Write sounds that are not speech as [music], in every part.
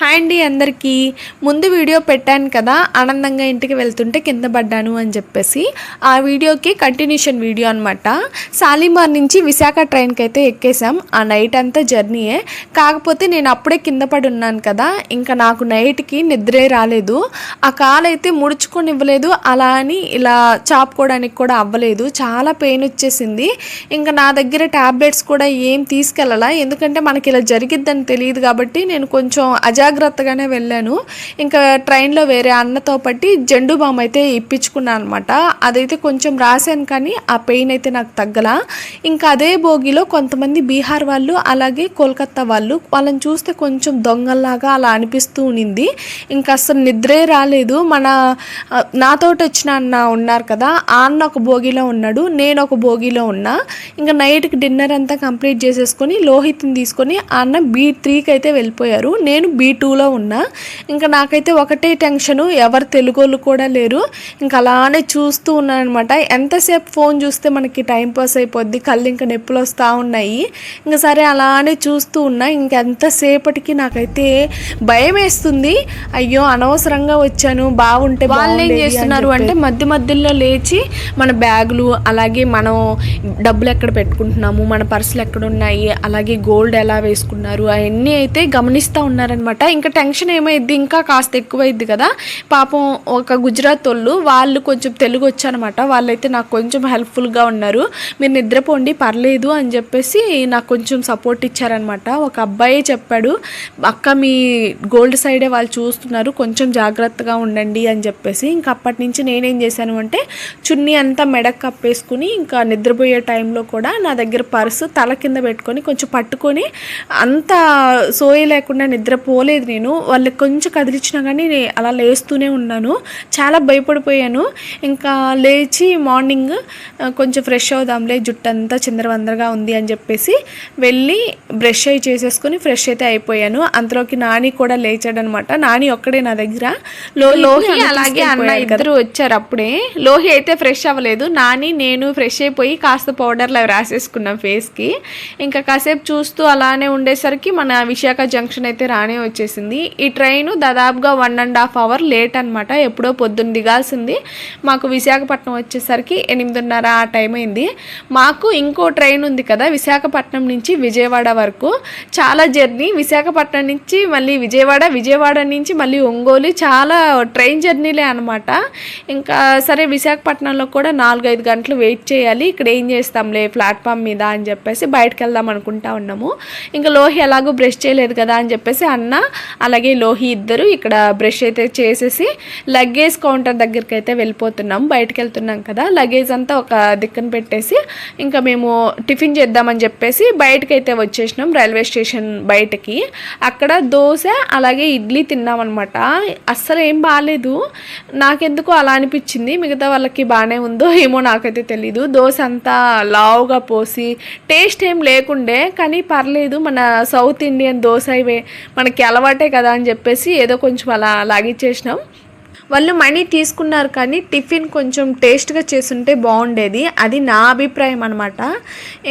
Hi అండి అందరికీ. ముందు వీడియో పెట్టాను కదా ఆనందంగా ఇంటికి వెళ్తుంటే కింద పడ్డాను అని చెప్పేసి ఆ వీడియోకి కంటిన్యూషన్ వీడియో అనమాట సాలిమార్ నుంచి విశాఖ ట్రైన్కి అయితే ఎక్కేసాం ఆ నైట్ అంతా జర్నీయే కాకపోతే నేను అప్పుడే కింద పడి ఉన్నాను కదా ఇంకా నాకు నైట్కి నిద్రే రాలేదు. ఆ కాలు అయితే ముడుచుకొని ఇవ్వలేదు అలా అని ఇలా చాపుకోవడానికి కూడా అవ్వలేదు. చాలా పెయిన్ వచ్చేసింది. ఇంకా నా దగ్గర ట్యాబ్లెట్స్ కూడా ఏం తీసుకెళ్ళాలా. ఎందుకంటే మనకి ఇలా జరిగిద్దని తెలియదు కాబట్టి నేను కొంచెం అజాగ్రత్తగానే వెళ్ళాను. ఇంకా ట్రైన్లో వేరే అన్నతో పట్టి జెండు బామ్ అయితే ఇప్పించుకున్నాను అనమాట అదైతే కొంచెం రాశాను కానీ ఆ పెయిన్ అయితే నాకు తగ్గలా. ఇంకా అదే భోగిలో కొంతమంది బీహార్ వాళ్ళు అలాగే కోల్కత్తా వాళ్ళు వాళ్ళని చూస్తే కొంచెం దొంగల్లాగా అలా అనిపిస్తూ ఉన్నింది ఇంకా అసలు నిద్రే రాలేదు. మన నాతోటి వచ్చిన అన్న ఉన్నారు కదా ఆ అన్న ఒక భోగిలో ఉన్నాడు నేను ఒక భోగిలో ఉన్నా. ఇంకా నైట్కి డిన్నర్ అంతా కంప్లీట్ చేసేసుకొని లోహిత్ని తీసుకొని ఆ అన్న బీ త్రీకి అయితే వెళ్ళిపోయారు. నేను బీ టూలో ఉన్నా. ఇంకా నాకైతే ఒకటే టెన్షను ఎవరు తెలుగోళ్ళు కూడా లేరు. ఇంకా అలానే చూస్తూ ఉన్నాను అనమాట ఎంతసేపు ఫోన్ చూస్తే మనకి టైం పాస్ అయిపోద్ది కళ్ళు ఇంకా నొప్పులు వస్తూ ఉన్నాయి. ఇంకా సరే అలానే చూస్తూ ఉన్నా. ఇంకెంతసేపటికి నాకైతే భయం వేస్తుంది. అయ్యో అనవసరంగా వచ్చాను బాగుంటే వాళ్ళు ఏం చేస్తున్నారు అంటే మధ్య మధ్యలో లేచి మన బ్యాగులు అలాగే మనం డబ్బులు ఎక్కడ పెట్టుకుంటున్నాము మన పర్సులు ఎక్కడ ఉన్నాయి అలాగే గోల్డ్ ఎలా వేసుకున్నారు అవన్నీ అయితే గమనిస్తూ ఉన్నారనమాట ఇంకా టెన్షన్ ఏమైద్ది? ఇంకా కాస్త ఎక్కువైద్ది కదా. పాపం ఒక గుజరాత్ వాళ్ళు వాళ్ళు కొంచెం తెలుగు వచ్చారనమాట. వాళ్ళైతే నాకు కొంచెం హెల్ప్ఫుల్గా ఉన్నారు. మీరు నిద్రపోండి పర్లేదు అని చెప్పేసి నాకు కొంచెం సపోర్ట్ ఇచ్చారనమాట. ఒక అబ్బాయి చెప్పాడు అక్క మీ గోల్డ్ సైడే వాళ్ళు చూస్తున్నారు కొంచెం జాగ్రత్తగా ఉండండి అని చెప్పేసి. ఇంకా అప్పటి నుంచి నేనేం చేశాను అంటే చున్నీ అంతా మెడకు కప్పేసుకుని ఇంకా నిద్రపోయే టైంలో కూడా నా దగ్గర పర్సు తల కింద పెట్టుకొని కొంచెం పట్టుకొని అంత సోయ లేకుండా నిద్రపోలే నిద్రపోలేదు నేను. వాళ్ళకి కొంచెం కదిలించినా కానీ అలా లేస్తూనే ఉన్నాను. చాలా భయపడిపోయాను. ఇంకా లేచి మార్నింగ్ కొంచెం ఫ్రెష్ అవుదాంలే జుట్టు అంతా చిందరవందరగా ఉంది అని చెప్పేసి వెళ్ళి బ్రష్ అయి చేసేసుకొని ఫ్రెష్ అయితే అయిపోయాను. అంతలోకి నాని కూడా లేచాడనమాట. నాని ఒక్కడే నా దగ్గర. లోహి అలాగే అన్న ఇద్దరు వచ్చారు అప్పుడే. లోహి అయితే ఫ్రెష్ అవ్వలేదు. నాని నేను ఫ్రెష్ అయిపోయి కాస్త పౌడర్లు అవి రాసేసుకున్నాం ఫేస్కి. ఇంకా కాసేపు చూస్తూ అలానే ఉండేసరికి మన విశాఖ జంక్షన్ అయితే రానే వచ్చేసింది. ఈ ట్రైన్ దాదాపుగా one and half hour late అనమాట ఎప్పుడో పొద్దున్న దిగాల్సింది. మాకు విశాఖపట్నం వచ్చేసరికి ఎనిమిదిన్నర ఆ టైం అయింది. మాకు ఇంకో ట్రైన్ ఉంది కదా విశాఖపట్నం నుంచి విజయవాడ వరకు. చాలా జర్నీ. విశాఖపట్నం నుంచి మళ్ళీ విజయవాడ విజయవాడ నుంచి మళ్ళీ ఒంగోలు. చాలా ట్రైన్ జర్నీలే అనమాట ఇంకా సరే విశాఖపట్నంలో కూడా నాలుగైదు గంటలు వెయిట్ చేయాలి. ఇక్కడ ఏం చేస్తాంలే ప్లాట్ఫామ్ మీద అని చెప్పేసి బయటకు వెళ్దాం అనుకుంటా ఉన్నాము. ఇంకా లోహి ఎలాగో బ్రష్ చేయలేదు కదా అని చెప్పేసి అన్న అలాగే లోహి ఇద్దరు ఇక్కడ బ్రష్ అయితే చేసేసి లగేజ్ కౌంటర్ దగ్గరికి అయితే వెళ్ళిపోతున్నాం. బయటకు వెళ్తున్నాం కదా. లగేజ్ అంతా ఒక దిక్కన పెట్టేసి ఇంకా మేము టిఫిన్ చేద్దామని చెప్పేసి బయటకైతే అయితే వచ్చేసినాం రైల్వే స్టేషన్ బయటకి. అక్కడ దోశ అలాగే ఇడ్లీ తిన్నామన్నమాట. అస్సలు ఏం బాగాలేదు నాకెందుకు అలా అనిపించింది. మిగతా వాళ్ళకి బాగానే ఉందో ఏమో నాకైతే తెలీదు. దోశ అంతా లావుగా పోసి టేస్ట్ ఏం లేకుండే కానీ పర్లేదు. మన సౌత్ ఇండియన్ దోశ ఇవే మనకి అలవాటే కదా అని చెప్పేసి ఏదో కొంచెం అలా లాగిచ్చేసినాం. వాళ్ళు మనీ తీసుకున్నారు కానీ టిఫిన్ కొంచెం టేస్ట్గా చేసుంటే బాగుండేది. అది నా అభిప్రాయం అనమాట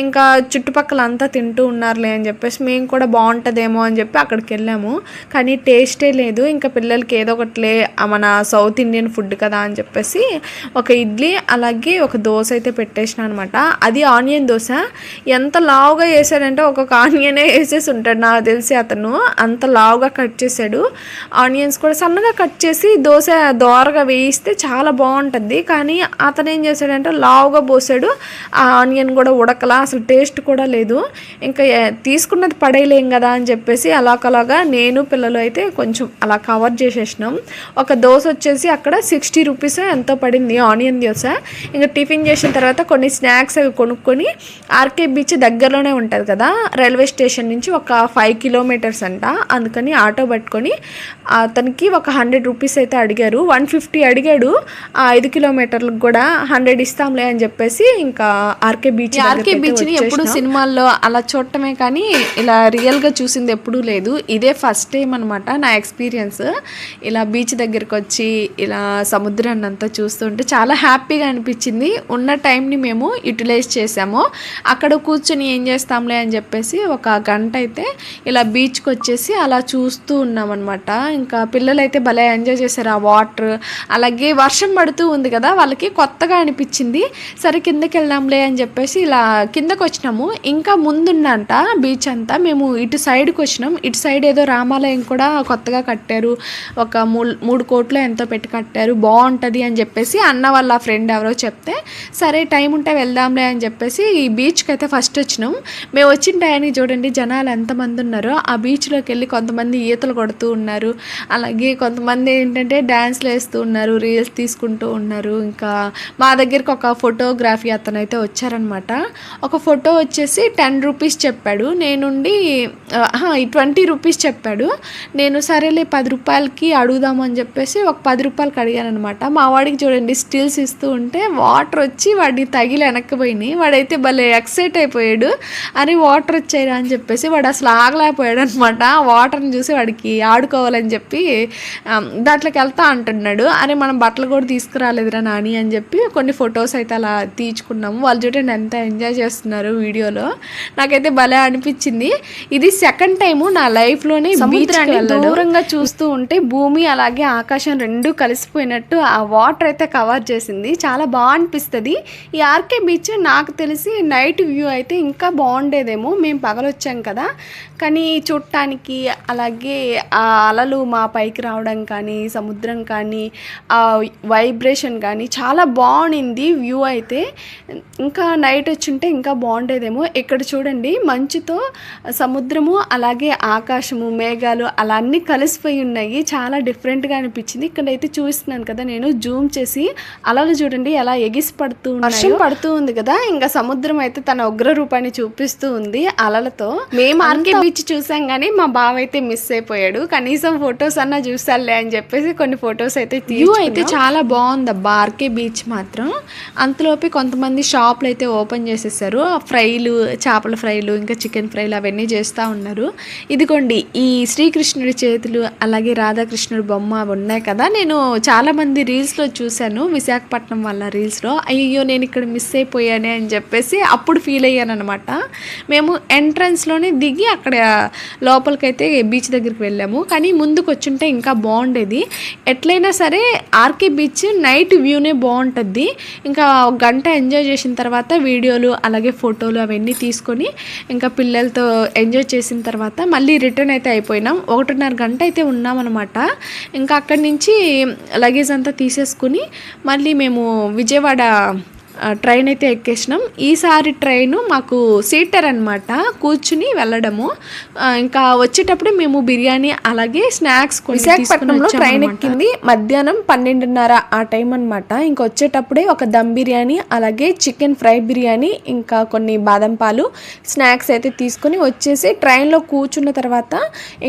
ఇంకా చుట్టుపక్కల అంతా తింటూ ఉన్నారులే అని చెప్పేసి మేము కూడా బాగుంటుందేమో అని చెప్పి అక్కడికి వెళ్ళాము. కానీ టేస్టే లేదు. ఇంకా పిల్లలకి ఏదో ఒకటిలే మన సౌత్ ఇండియన్ ఫుడ్ కదా అని చెప్పేసి ఒక ఇడ్లీ అలాగే ఒక దోశ అయితే పెట్టేసిన అనమాట అది ఆనియన్ దోశ. ఎంత లావుగా వేసాడంటే ఒక్కొక్క ఆనియనే వేసేసి ఉంటాడు. నాకు తెలిసి అతను అంత లావుగా కట్ చేశాడు. ఆనియన్స్ కూడా సన్నగా కట్ చేసి దోశ దోరగా వేయిస్తే చాలా బాగుంటుంది. కానీ అతను ఏం చేశాడంటే లావుగా పోసాడు. ఆ ఆనియన్ కూడా ఉడకలా అసలు టేస్ట్ కూడా లేదు. ఇంకా తీసుకున్నది పడేయలేం కదా అని చెప్పేసి అలాగలాగా నేను పిల్లలు అయితే కొంచెం అలా కవర్ చేసేసినాం. ఒక దోశ వచ్చేసి అక్కడ సిక్స్టీ రూపీస్ ఎంతో పడింది ఆనియన్ దోశ. ఇంకా టిఫిన్ చేసిన తర్వాత కొన్ని స్నాక్స్ అవి కొనుక్కొని ఆర్కే బీచ్ దగ్గరలోనే ఉంటుంది కదా రైల్వే స్టేషన్ నుంచి ఒక ఫైవ్ కిలోమీటర్స్ అంట. అందుకని ఆటో పట్టుకొని అతనికి ఒక హండ్రెడ్ రూపీస్ అయితే అడిగారు. ఇచ్చారు వన్ ఫిఫ్టీ అడిగాడు. ఆ ఐదు కిలోమీటర్లకు కూడా హండ్రెడ్ ఇస్తాంలే అని చెప్పేసి ఇంకా ఆర్కే బీచ్ ఆర్కే బీచ్ని ఎప్పుడు సినిమాల్లో అలా చూడటమే కానీ ఇలా రియల్గా చూసింది ఎప్పుడూ లేదు. ఇదే ఫస్ట్ టైం అనమాట నా ఎక్స్పీరియన్స్. ఇలా బీచ్ దగ్గరికి వచ్చి ఇలా సముద్రాన్ని అంతా చూస్తుంటే చాలా హ్యాపీగా అనిపించింది. ఉన్న టైంని మేము యూటిలైజ్ చేసాము. అక్కడ కూర్చొని ఏం చేస్తాంలే అని చెప్పేసి ఒక గంట అయితే ఇలా బీచ్కి వచ్చేసి అలా చూస్తూ ఉన్నామన్నమాట. ఇంకా పిల్లలు అయితే భలే ఎంజాయ్ చేశారు ఆ వాటర్ వాటర్ అలాగే వర్షం పడుతూ ఉంది కదా వాళ్ళకి కొత్తగా అనిపించింది. సరే కిందకి వెళ్దాంలే అని చెప్పేసి ఇలా కిందకి వచ్చినాము. ఇంకా ముందున్నంట బీచ్ అంతా. మేము ఇటు సైడ్కి వచ్చినాం. ఇటు సైడ్ ఏదో రామాలయం కూడా కొత్తగా కట్టారు. ఒక మూడు మూడు కోట్లు ఎంతో పెట్టి కట్టారు. బాగుంటుంది అని చెప్పేసి అన్న వాళ్ళ ఫ్రెండ్ ఎవరో చెప్తే సరే టైం ఉంటే వెళ్దాంలే అని చెప్పేసి ఈ బీచ్కి అయితే ఫస్ట్ వచ్చినాం. మేము వచ్చిన టయానికి చూడండి జనాలు ఎంతమంది ఉన్నారో ఆ బీచ్లోకి వెళ్ళి కొంతమంది ఈతలు కొడుతూ ఉన్నారు. అలాగే కొంతమంది ఏంటంటే డ్యాన్స్లు వేస్తూ ఉన్నారు రీల్స్ తీసుకుంటూ ఉన్నారు. ఇంకా మా దగ్గరికి ఒక ఫోటోగ్రఫీ అతను అయితే వచ్చారనమాట ఒక ఫోటో వచ్చేసి టెన్ రూపీస్ చెప్పాడు. నేనుండి ట్వంటీ రూపీస్ చెప్పాడు. నేను సరేలే పది రూపాయలకి అడుగుదామని చెప్పేసి ఒక పది రూపాయలకి అడిగాను అనమాట మా వాడికి చూడండి స్టిల్స్ ఇస్తూ ఉంటే వాటర్ వచ్చి వాడిని తగిలి వెనక్కిపోయినాయి వాడైతే భలే ఎక్సైట్ అయిపోయాడు. అని వాటర్ వచ్చాయిరా అని చెప్పేసి వాడు అసలు ఆగలేకపోయాడు అనమాట వాటర్ని చూసి వాడికి ఆడుకోవాలని చెప్పి దాంట్లోకి వెళ్తా అంటున్నాడు అరే మనం బట్టలు కూడా తీసుకురాలేదురా నాని అని చెప్పి కొన్ని ఫొటోస్ అయితే అలా తీర్చుకున్నాము వాళ్ళు చూడండి ఎంత ఎంజాయ్ చేస్తున్నారు వీడియోలో. నాకైతే భలే అనిపించింది. ఇది సెకండ్ టైము నా లైఫ్లోనే సముద్రాన్ని దూరంగా చూస్తూ ఉంటే భూమి అలాగే ఆకాశం రెండు కలిసిపోయినట్టు ఆ వాటర్ అయితే కవర్ చేసింది. చాలా బాగా అనిపిస్తుంది. ఈ ఆర్కే బీచ్ నాకు తెలిసి నైట్ వ్యూ అయితే ఇంకా బాగుండేదేమో. మేము పగలొచ్చాం కదా. కానీ చూడటానికి అలాగే ఆ అలలు మా పైకి రావడం కానీ సముద్రం కానీ ఆ వైబ్రేషన్ కానీ చాలా బాగుండింది వ్యూ అయితే. ఇంకా నైట్ వచ్చుంటే ఇంకా బాగుండేదేమో. ఇక్కడ చూడండి మంచుతో సముద్రము అలాగే ఆకాశము మేఘాలు అలా అన్నీ కలిసిపోయి ఉన్నాయి. చాలా డిఫరెంట్గా అనిపించింది. ఇక్కడైతే చూస్తున్నాను కదా నేను జూమ్ చేసి అలలు చూడండి ఎలా ఎగిసి పడుతూ వర్షం పడుతూ ఉంది కదా ఇంకా సముద్రం అయితే తన ఉగ్ర రూపాన్ని చూపిస్తూ ఉంది అలలతో. మేము ఆర్కే బీచ్ చూసాం కానీ మా బావ అయితే మిస్ అయిపోయాడు. కనీసం ఫొటోస్ అన్నా చూసాలే అని చెప్పేసి కొన్ని ఫొటోస్ అయితే వ్యూ అయితే చాలా బాగుంది అబ్బా ఆర్కే బీచ్ మాత్రం. అంతలోపే కొంతమంది షాపులు అయితే ఓపెన్ చేసేసారు. ఫ్రైలు చేపల ఫ్రైలు ఇంకా చికెన్ ఫ్రైలు అవన్నీ చేస్తూ ఉన్నారు. ఇదిగోండి ఈ శ్రీకృష్ణుడి చేతులు అలాగే రాధాకృష్ణుడి బొమ్మ అవి ఉన్నాయి కదా. నేను చాలా మంది రీల్స్లో చూశాను విశాఖపట్నం వల్ల రీల్స్లో. అయ్యో నేను ఇక్కడ మిస్ అయిపోయానే అని చెప్పేసి అప్పుడు ఫీల్ అయ్యాను అనమాట మేము ఎంట్రన్స్లోనే దిగి అక్కడ లోపలికైతే బీచ్ దగ్గరికి వెళ్ళాము. కానీ ముందుకు వచ్చుంటే ఇంకా బాగుండేది. ఎట్లయినా సరే ఆర్కే బీచ్ నైట్ వ్యూనే బాగుంటుంది ఇంకా ఒక గంట ఎంజాయ్ చేసిన తర్వాత వీడియోలు అలాగే ఫోటోలు అవన్నీ తీసుకొని ఇంకా పిల్లలతో ఎంజాయ్ చేసిన తర్వాత మళ్ళీ రిటర్న్ అయితే అయిపోయినాం. ఒకటిన్నర గంట అయితే ఉన్నామన్నమాట. ఇంకా అక్కడి నుంచి లగేజ్ అంతా తీసేసుకుని మళ్ళీ మేము విజయవాడ ట్రైన్ అయితే ఎక్కేసినాం. ఈసారి ట్రైన్ మాకు సీటర్ అనమాట కూర్చుని వెళ్ళడము. ఇంకా వచ్చేటప్పుడు మేము బిర్యానీ అలాగే స్నాక్స్ విశాఖపట్నంలో ట్రైన్ ఎక్కింది. మధ్యాహ్నం పన్నెండున్నర ఆ టైం అనమాట ఇంకా వచ్చేటప్పుడే ఒక దమ్ బిర్యానీ అలాగే చికెన్ ఫ్రై బిర్యానీ ఇంకా కొన్ని బాదం పాలు స్నాక్స్ అయితే తీసుకొని వచ్చేసి ట్రైన్లో కూర్చున్న తర్వాత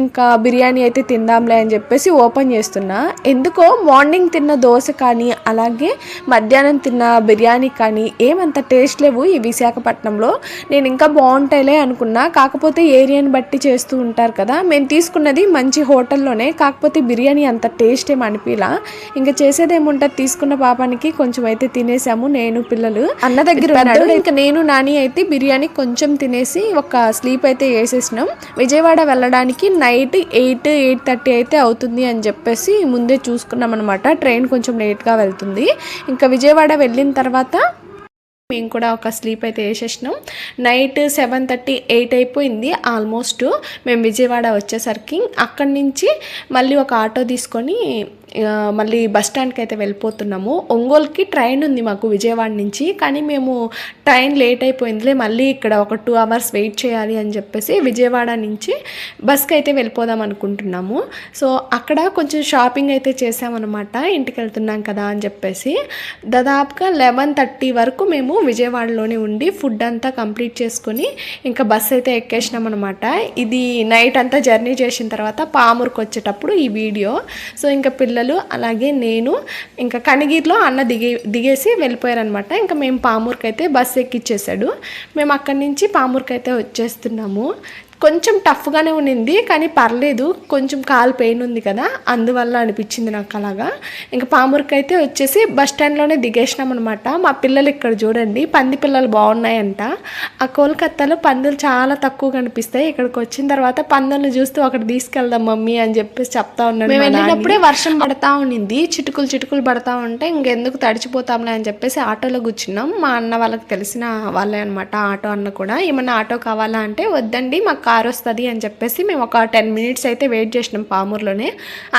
ఇంకా బిర్యానీ అయితే తిందాంలే అని చెప్పేసి ఓపెన్ చేస్తున్నా. ఎందుకో మార్నింగ్ తిన్న దోశ కానీ అలాగే మధ్యాహ్నం తిన్న బిర్యానీ కానీ ఏమంత టేస్ట్ లేవు ఈ విశాఖపట్నంలో. నేను ఇంకా బాగుంటాయిలే అనుకున్నా. కాకపోతే ఏరియాని బట్టి చేస్తూ ఉంటారు కదా. మేము తీసుకున్నది మంచి హోటల్లోనే. కాకపోతే బిర్యానీ అంత టేస్ట్ ఏం అనిపించలా ఇంకా చేసేది ఏముంటుంది తీసుకున్న పాపానికి కొంచెం అయితే తినేసాము నేను పిల్లలు. అన్న దగ్గర ఇంకా నేను నాని అయితే బిర్యానీ కొంచెం తినేసి ఒక స్లీప్ అయితే వేసేసినాం. విజయవాడ వెళ్ళడానికి నైట్ ఎయిట్ ఎయిట్ థర్టీ అయితే అవుతుంది అని చెప్పేసి ముందే చూసుకున్నాం అనమాట ట్రైన్ కొంచెం లేట్గా వెళ్తుంది. ఇంకా విజయవాడ వెళ్ళిన తర్వాత మేము కూడా ఒక స్లీప్ అయితే వేసేసినాం. నైట్ సెవెన్ థర్టీ ఎయిట్ అయిపోయింది. ఆల్మోస్ట్ మేము విజయవాడ వచ్చేసరికి అక్కడి నుంచి మళ్ళీ ఒక ఆటో తీసుకొని మళ్ళీ బస్ స్టాండ్కి అయితే వెళ్ళిపోతున్నాము. ఒంగోలుకి ట్రైన్ ఉంది మాకు విజయవాడ నుంచి కానీ మేము ట్రైన్ లేట్ అయిపోయిందిలే మళ్ళీ ఇక్కడ ఒక టూ అవర్స్ వెయిట్ చేయాలి అని చెప్పేసి విజయవాడ నుంచి బస్కి అయితే వెళ్ళిపోదాం అనుకుంటున్నాము. సో అక్కడ కొంచెం షాపింగ్ అయితే చేసామన్నమాట ఇంటికి వెళ్తున్నాం కదా అని చెప్పేసి. దాదాపుగా లెవెన్ థర్టీ వరకు మేము విజయవాడలోనే ఉండి ఫుడ్ అంతా కంప్లీట్ చేసుకొని ఇంకా బస్ అయితే ఎక్కేసినాం అనమాట ఇది నైట్ అంతా జర్నీ చేసిన తర్వాత పామూరుకు వచ్చేటప్పుడు ఈ వీడియో. సో ఇంకా పిల్లలు పిల్లలు అలాగే నేను ఇంకా కనిగిరిలో అన్న దిగే దిగేసి వెళ్ళిపోయారనమాట ఇంకా మేము పామూరుకి అయితే బస్సు ఎక్కిచ్చేసాడు మేము అక్కడి నుంచి పామూరుకి అయితే వచ్చేస్తున్నాము. కొంచెం టఫ్గానే ఉండింది కానీ పర్లేదు. కొంచెం కాలు పెయిన్ ఉంది కదా అందువల్ల అనిపించింది నాకు అలాగా. ఇంకా పామూరుకి అయితే వచ్చేసి బస్ స్టాండ్లోనే దిగేసినాం అనమాట మా పిల్లలు ఇక్కడ చూడండి పంది పిల్లలు బాగున్నాయంట. ఆ కోల్కత్తాలో పందులు చాలా తక్కువ కనిపిస్తాయి ఇక్కడికి వచ్చిన తర్వాత పందులను చూస్తూ అక్కడ తీసుకెళ్దాం మమ్మీ అని చెప్పేసి చెప్తా ఉన్నాడు మేము వెళ్ళినప్పుడే వర్షం పడతా ఉండింది. చిటుకులు చిటుకులు పడతా ఉంటే ఇంకెందుకు తడిచిపోతాంలే అని చెప్పేసి ఆటోలో కూర్చున్నాం. మా అన్న వాళ్ళకి తెలిసిన వాళ్ళే అనమాట ఆటో అన్న కూడా. ఏమన్నా ఆటో కావాలా అంటే వద్దండి మాకు కార్ వస్తుంది అని చెప్పేసి మేము ఒక టెన్ మినిట్స్ అయితే వెయిట్ చేసినాం పామూరులోనే.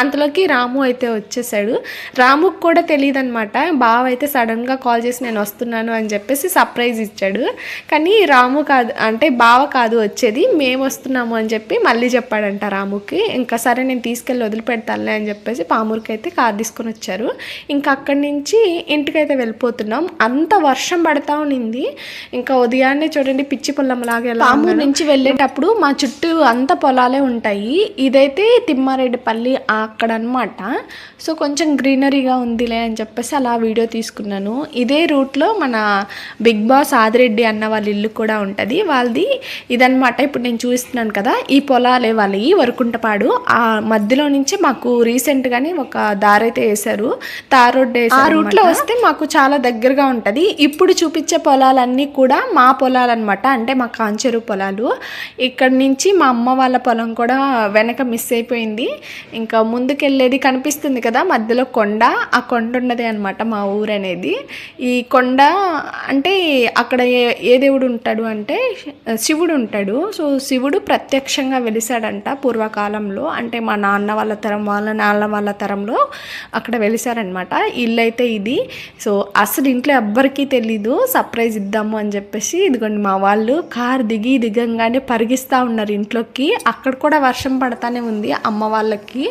అంతలోకి రాము అయితే వచ్చేసాడు. రాముకు కూడా తెలియదు అనమాట బావ అయితే సడన్గా కాల్ చేసి నేను వస్తున్నాను అని చెప్పేసి సర్ప్రైజ్ ఇచ్చాడు. కానీ రాము కాదు అంటే బావ కాదు వచ్చేది. మేము వస్తున్నాము అని చెప్పి మళ్ళీ చెప్పాడంట రాముకి. ఇంకా సరే నేను తీసుకెళ్ళి వదిలిపెడతానులే అని చెప్పేసి పామూరుకి అయితే కార్ తీసుకొని వచ్చారు. ఇంకా అక్కడి నుంచి ఇంటికైతే వెళ్ళిపోతున్నాం. అంత వర్షం పడతా ఉన్నింది ఇంకా ఉదయాన్నే చూడండి పిచ్చి పొల్లంలాగా ఎలా పామూరు నుంచి వెళ్ళేటప్పుడు మా చుట్టూ అంత పొలాలే ఉంటాయి. ఇదైతే తిమ్మారెడ్డిపల్లి అక్కడ అనమాట సో కొంచెం గ్రీనరీగా ఉందిలే అని చెప్పేసి అలా వీడియో తీసుకున్నాను. ఇదే రూట్లో మన బిగ్ బాస్ ఆదిరెడ్డి అన్న వాళ్ళ ఇల్లు కూడా ఉంటుంది. వాళ్ళది ఇదనమాట ఇప్పుడు నేను చూస్తున్నాను కదా ఈ పొలాలే వాళ్ళవి వరకుంటపాడు. ఆ మధ్యలో నుంచి మాకు రీసెంట్గానే ఒక దారి అయితే వేశారు. తార్ రోడ్ ఆ రూట్లో వస్తే మాకు చాలా దగ్గరగా ఉంటుంది. ఇప్పుడు చూపించే పొలాలన్నీ కూడా మా పొలాలు అనమాట అంటే మా కాంచెరు పొలాలు. ఇక్కడ నుంచి మా అమ్మ వాళ్ళ పొలం కూడా వెనక మిస్ అయిపోయింది. ఇంకా ముందుకెళ్ళేది కనిపిస్తుంది కదా మధ్యలో కొండ. ఆ కొండ ఉన్నదే అనమాట మా ఊరు అనేది. ఈ కొండ అంటే అక్కడ ఏ ఏ దేవుడు ఉంటాడు అంటే శివుడు ఉంటాడు. సో శివుడు ప్రత్యక్షంగా వెలిసాడంట పూర్వకాలంలో. అంటే మా నాన్న వాళ్ళ తరం వాళ్ళ నాన్న వాళ్ళ తరంలో అక్కడ వెలిసారనమాట ఇల్లు అయితే ఇది. సో అసలు ఇంట్లో ఎవ్వరికీ తెలీదు. సర్ప్రైజ్ ఇద్దాము అని చెప్పేసి ఇదిగోండి మా వాళ్ళు కార్ దిగి దిగంగానే పరిగిస్తూ ఉన్నారు ఇంట్లోకి. అక్కడ కూడా వర్షం పడతానే ఉంది అమ్మ వాళ్ళకి.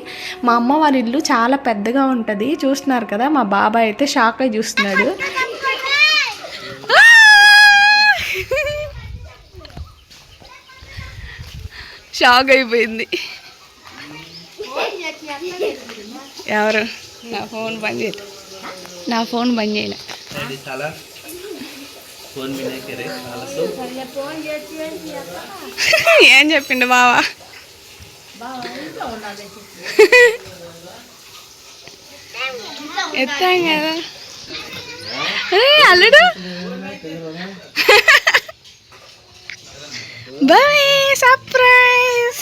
మా అమ్మ వాళ్ళ ఇల్లు చాలా పెద్దగా ఉంటుంది. చూస్తున్నారు కదా మా బాబాయ్ అయితే షాక్ అయి చూస్తున్నాడు. షాక్ అయిపోయింది. ఎవరు? నా ఫోన్ బంద్ చేయలే నా ఫోన్ బంద్ చేయలే. [laughs] ఏం చెప్పిండు బావా? [laughs] ఎత్తాం కదా. అల్లుడు. బాయ్ సర్ప్రైజ్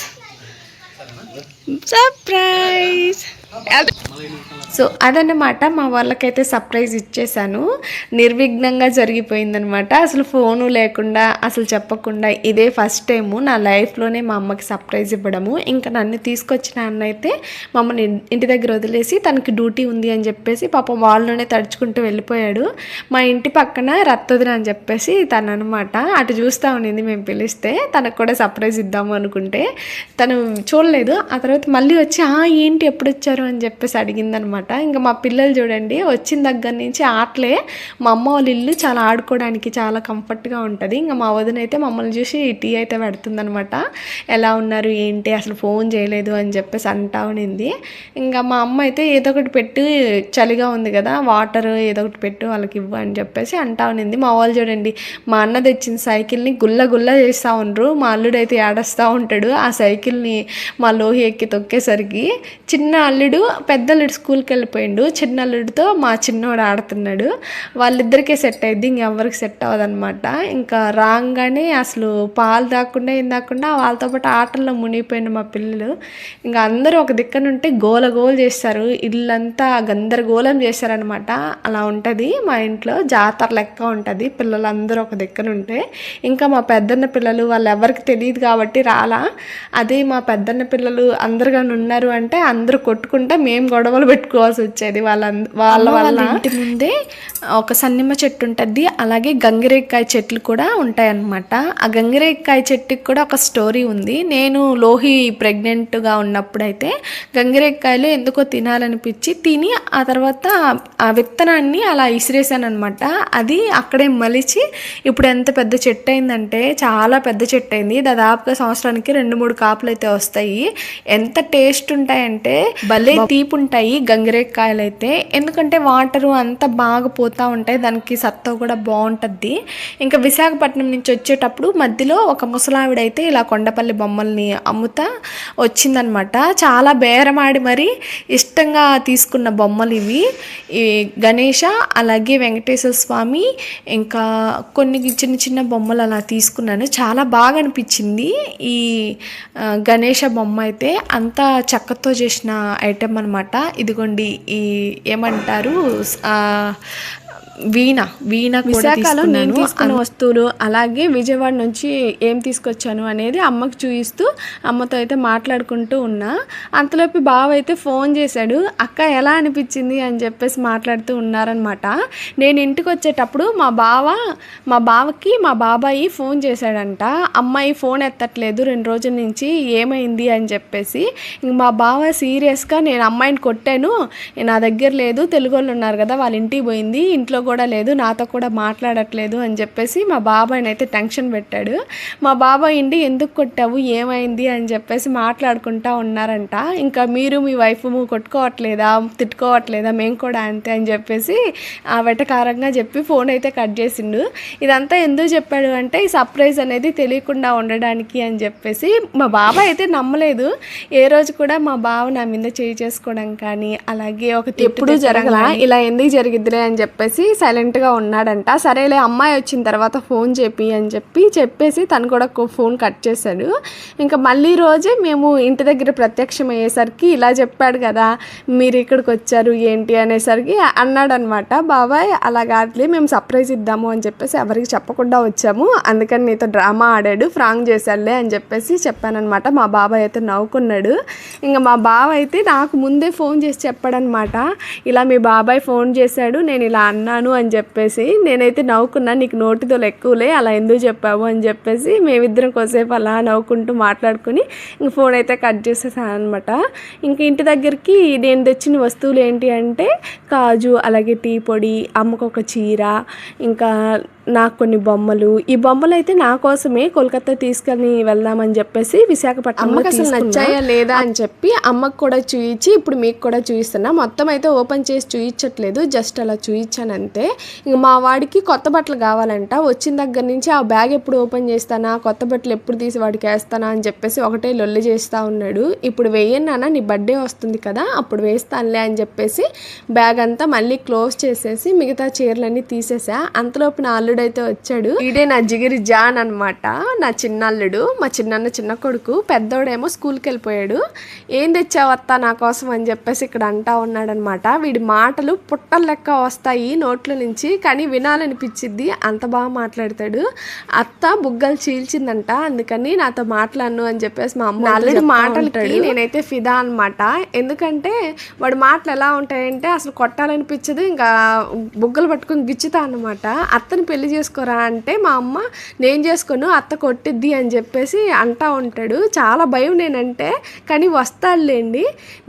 సర్ప్రైజ్ సో అదనమాట మా వాళ్ళకైతే సర్ప్రైజ్ ఇచ్చేసాను. నిర్విఘ్నంగా జరిగిపోయిందనమాట అసలు ఫోను లేకుండా అసలు చెప్పకుండా ఇదే ఫస్ట్ టైము నా లైఫ్లోనే మా అమ్మకి సర్ప్రైజ్ ఇవ్వడము. ఇంకా నన్ను తీసుకొచ్చిన అన్న అయితే మమ్మల్ని ఇంటి దగ్గర వదిలేసి తనకి డ్యూటీ ఉంది అని చెప్పేసి పాపం వాళ్ళలోనే తడుచుకుంటూ వెళ్ళిపోయాడు. మా ఇంటి పక్కన రత్తొదిన అని చెప్పేసి తను అనమాట అటు చూస్తూ ఉండింది మేము పిలిస్తే తనకు కూడా సర్ప్రైజ్ ఇద్దాము అనుకుంటే. తను చూడలేదు. ఆ తర్వాత మళ్ళీ వచ్చి "ఆ, ఏంటి ఎప్పుడు వచ్చారు అని చెప్పేసి అడిగిందనమాట. ఇంకా మా పిల్లలు చూడండి వచ్చిన దగ్గర నుంచి ఆటలే మా అమ్మ వాళ్ళ ఇల్లు చాలా ఆడుకోవడానికి చాలా కంఫర్ట్గా ఉంటుంది. ఇంకా మా వదిన అయితే మమ్మల్ని చూసి టీ అయితే పెడుతుందనమాట. ఎలా ఉన్నారు ఏంటి అసలు ఫోన్ చేయలేదు అని చెప్పేసి అంటా ఉండింది. ఇంకా మా అమ్మ అయితే ఏదో ఒకటి పెట్టి చలిగా ఉంది కదా వాటర్ ఏదో ఒకటి పెట్టు వాళ్ళకి ఇవ్వు అని చెప్పేసి అంటా ఉన్నింది మా వాళ్ళు చూడండి మా అన్న తెచ్చిన సైకిల్ని గుల్ల గుల్ల చేస్తూ ఉండరు. మా అల్లుడు అయితే ఏడస్తూ ఉంటాడు. ఆ సైకిల్ని మా లోహి ఎక్కి తొక్కేసరికి చిన్న అల్లుడు అల్లుడు పెద్దల్లుడు స్కూల్కి వెళ్ళిపోయిండు. చిన్న అల్లుడితో మా చిన్నోడు ఆడుతున్నాడు. వాళ్ళిద్దరికే సెట్ అయింది ఇంకెవ్వరికి సెట్ అవ్వదనమాట ఇంకా రాగానే అసలు పాలు దాక్కుండా ఏం దాక్కుండా వాళ్ళతో పాటు ఆటల్లో మునిగిపోయిన మా పిల్లలు. ఇంకా అందరూ ఒక దిక్కనుంటే గోల గోల చేస్తారు. ఇల్లంతా గందరగోళం చేశారనమాట అలా ఉంటుంది మా ఇంట్లో. జాతర లెక్క ఉంటుంది. పిల్లలందరూ ఒక దిక్కనుంటే ఇంకా మా పెద్దన్న పిల్లలు వాళ్ళు ఎవరికి తెలియదు కాబట్టి రాలా. అదే మా పెద్దన్న పిల్లలు అందరుగా ఉన్నారు అంటే అందరూ కొట్టుకుంటే మేము గొడవలు పెట్టుకోవాల్సి వచ్చేది వాళ్ళ వాళ్ళ వాళ్ళ ఇంటి ముందే ఒక సన్నిమ్మ చెట్టు ఉంటుంది అలాగే గంగిరేకాయ చెట్లు కూడా ఉంటాయి అన్నమాట ఆ గంగిరేకాయ చెట్టుకి కూడా ఒక స్టోరీ ఉంది. నేను లోహి ప్రెగ్నెంట్గా ఉన్నప్పుడైతే గంగిరేకాయలు ఎందుకో తినాలనిపించి తిని ఆ తర్వాత ఆ విత్తనాన్ని అలా అనమాట అది అక్కడే మలిచి ఇప్పుడు ఎంత పెద్ద చెట్టు అయిందంటే చాలా పెద్ద చెట్టు అయింది. దాదాపుగా సంవత్సరానికి రెండు మూడు కాపులు అయితే వస్తాయి. ఎంత టేస్ట్ ఉంటాయంటే భలే భలే తీపి ఉంటాయి గంగిరేకాయలు అయితే ఎందుకంటే వాటరు అంతా బాగా పోతూ ఉంటాయి. దానికి సత్తా కూడా బాగుంటుంది ఇంకా విశాఖపట్నం నుంచి వచ్చేటప్పుడు మధ్యలో ఒక ముసలావిడ అయితే ఇలా కొండపల్లి బొమ్మల్ని అమ్ముతా వచ్చిందనమాట. చాలా బేరమాడి మరి ఇష్టంగా తీసుకున్న బొమ్మలు ఇవి. ఈ గణేష అలాగే వెంకటేశ్వర స్వామి ఇంకా కొన్ని చిన్న చిన్న బొమ్మలు అలా తీసుకున్నాను. చాలా బాగా అనిపించింది ఈ గణేష బొమ్మ అయితే. అంతా చెక్కతో చేసిన ఐటెం అనమాట ఇదిగోండి ఈ ఏమంటారు వీణ వీణ విశాఖలో నేను. తీసుకున్న వస్తువులు అలాగే విజయవాడ నుంచి ఏం తీసుకొచ్చాను అనేది అమ్మకు చూపిస్తూ అమ్మతో అయితే మాట్లాడుకుంటూ ఉన్నా. అంతలోపు బావ అయితే ఫోన్ చేశాడు అక్క ఎలా అనిపించింది? అని చెప్పేసి మాట్లాడుతూ ఉన్నారనమాట నేను ఇంటికి వచ్చేటప్పుడు మా బావ మా బావకి మా బాబాయి ఫోన్ చేశాడంట. అమ్మాయి ఫోన్ ఎత్తట్లేదు రెండు రోజుల నుంచి ఏమైంది? అని చెప్పేసి. ఇంక మా బావ సీరియస్గా నేను అమ్మాయిని కొట్టాను నా దగ్గర లేదు తెలుగు వాళ్ళు ఉన్నారు కదా వాళ్ళ ఇంటికి పోయింది ఇంట్లో కూడా లేదు నాతో కూడా మాట్లాడట్లేదు అని చెప్పేసి మా బాబాయ్ని అయితే టెన్షన్ పెట్టాడు. మా బాబాయ్ ఇంటి ఎందుకు కొట్టావు ఏమైంది అని చెప్పేసి మాట్లాడుకుంటా ఉన్నారంట. ఇంకా మీరు మీ వైఫ్ కొట్టుకోవట్లేదా తిట్టుకోవట్లేదా మేము కూడా అంతే అని చెప్పేసి ఆ వెటకారంగా చెప్పి ఫోన్ అయితే కట్ చేసిండు. ఇదంతా ఎందుకు చెప్పాడు అంటే ఈ సర్ప్రైజ్ అనేది తెలియకుండా ఉండడానికి అని చెప్పేసి మా బాబాయ్ అయితే నమ్మలేదు. ఏ రోజు కూడా మా బావ నా మీద చేయి చేసుకోవడం కానీ అలాగే ఒక ఎప్పుడు జరగలా? ఇలా ఎందుకు జరిగిద్దిలే అని చెప్పేసి సైలెంట్గా ఉన్నాడంట. సరేలే అమ్మాయి వచ్చిన తర్వాత ఫోన్ చెప్పి అని చెప్పి చెప్పేసి తను కూడా ఫోన్ కట్ చేశాడు. ఇంకా మళ్ళీ రోజే మేము ఇంటి దగ్గర ప్రత్యక్షం అయ్యేసరికి ఇలా చెప్పాడు కదా మీరు ఇక్కడికి వచ్చారు ఏంటి అనేసరికి అన్నాడు అనమాట బాబాయ్ అలా కాదులే మేము సర్ప్రైజ్ ఇద్దాము అని చెప్పేసి ఎవరికి చెప్పకుండా వచ్చాము. అందుకని నీతో డ్రామా ఆడాడు ఫ్రాంగ్ చేశాడులే అని చెప్పేసి చెప్పానమాట మా బాబాయ్ అయితే నవ్వుకున్నాడు. ఇంకా మా బావ అయితే నాకు ముందే ఫోన్ చేసి చెప్పాడనమాట. ఇలా మీ బాబాయ్ ఫోన్ చేశాడు నేను ఇలా అన్నాను అని చెప్పేసి నేనైతే నవ్వుకున్నా నీకు నోటితో ఎక్కువలే అలా ఎందుకు చెప్పావు అని చెప్పేసి మేమిద్దరం కొద్దిసేపు అలా నవ్వుకుంటూ మాట్లాడుకుని ఇంక ఫోన్ అయితే కట్ చేసేసాను అనమాట ఇంక ఇంటి దగ్గరికి నేను తెచ్చిన వస్తువులు ఏంటి అంటే కాజు అలాగే టీ పొడి అమ్మకు ఒక చీర ఇంకా నాకు కొన్ని బొమ్మలు. ఈ బొమ్మలు అయితే నా కోసమే కోల్కతా తీసుకొని వెళ్దామని చెప్పేసి విశాఖపట్నం అమ్మకి అసలు నచ్చాయా లేదా అని చెప్పి అమ్మకు కూడా చూయించి ఇప్పుడు మీకు కూడా చూపిస్తున్నా మొత్తం అయితే ఓపెన్ చేసి చూయించట్లేదు జస్ట్ అలా చూయించాను అంతే ఇంక మా వాడికి కొత్త బట్టలు కావాలంట. వచ్చిన దగ్గర నుంచి ఆ బ్యాగ్ ఎప్పుడు ఓపెన్ చేస్తానా కొత్త బట్టలు ఎప్పుడు తీసి వాడికి వేస్తానా అని చెప్పేసి ఒకటే లొల్లి చేస్తూ ఉన్నాడు. ఇప్పుడు వేయన్నానా నీ బర్త్డే వస్తుంది కదా అప్పుడు వేస్తానులే అని చెప్పేసి బ్యాగ్ అంతా మళ్ళీ క్లోజ్ చేసేసి మిగతా చీరలన్నీ తీసేసా. అంతలోపు నా అల్లుడు అయితే వచ్చాడు. ఇదే నా జిగిరి జాన్ అనమాట నా చిన్నల్లుడు. మా చిన్నన్న చిన్న కొడుకు పెద్దోడేమో స్కూల్కి వెళ్ళిపోయాడు ఏం తెచ్చావు అత్త నా కోసం? అని చెప్పేసి ఇక్కడ అంటా ఉన్నాడనమాట వీడి మాటలు పుట్టల లెక్క వస్తాయి నోట్ల నుంచి కానీ వినాలనిపించిద్ది అంత బాగా మాట్లాడతాడు. అత్త బుగ్గలు చీల్చిందంట అందుకని నాతో మాట్లాడను అని చెప్పేసి మా అమ్మ అల్లుడు మాటలకి నేనైతే ఫిదా అనమాట ఎందుకంటే వాడి మాటలు ఎలా ఉంటాయంటే అసలు కొట్టాలనిపించదు ఇంకా బుగ్గలు పట్టుకొని గిచ్చుతా అనమాట అత్తని పెళ్ళి చేసుకోరా అంటే మా అమ్మ నేను చేసుకోను అత్త కొట్టిద్ది అని చెప్పేసి అంటా ఉంటాడు. చాలా భయం నేనంటే కానీ వస్తాడులేండి.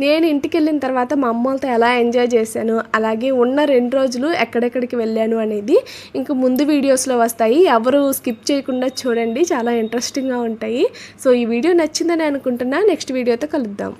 నేను ఇంటికి వెళ్ళిన తర్వాత మా అమ్మలతో ఎలా ఎంజాయ్ చేశాను అలాగే ఉన్న రెండు రోజులు ఎక్కడెక్కడికి వెళ్ళాను అనేది ఇంక ముందు వీడియోస్లో వస్తాయి. ఎవరు స్కిప్ చేయకుండా చూడండి చాలా ఇంట్రెస్టింగ్గా ఉంటాయి. సో ఈ వీడియో నచ్చిందని అనుకుంటున్నా. నెక్స్ట్ వీడియోతో కలుద్దాం.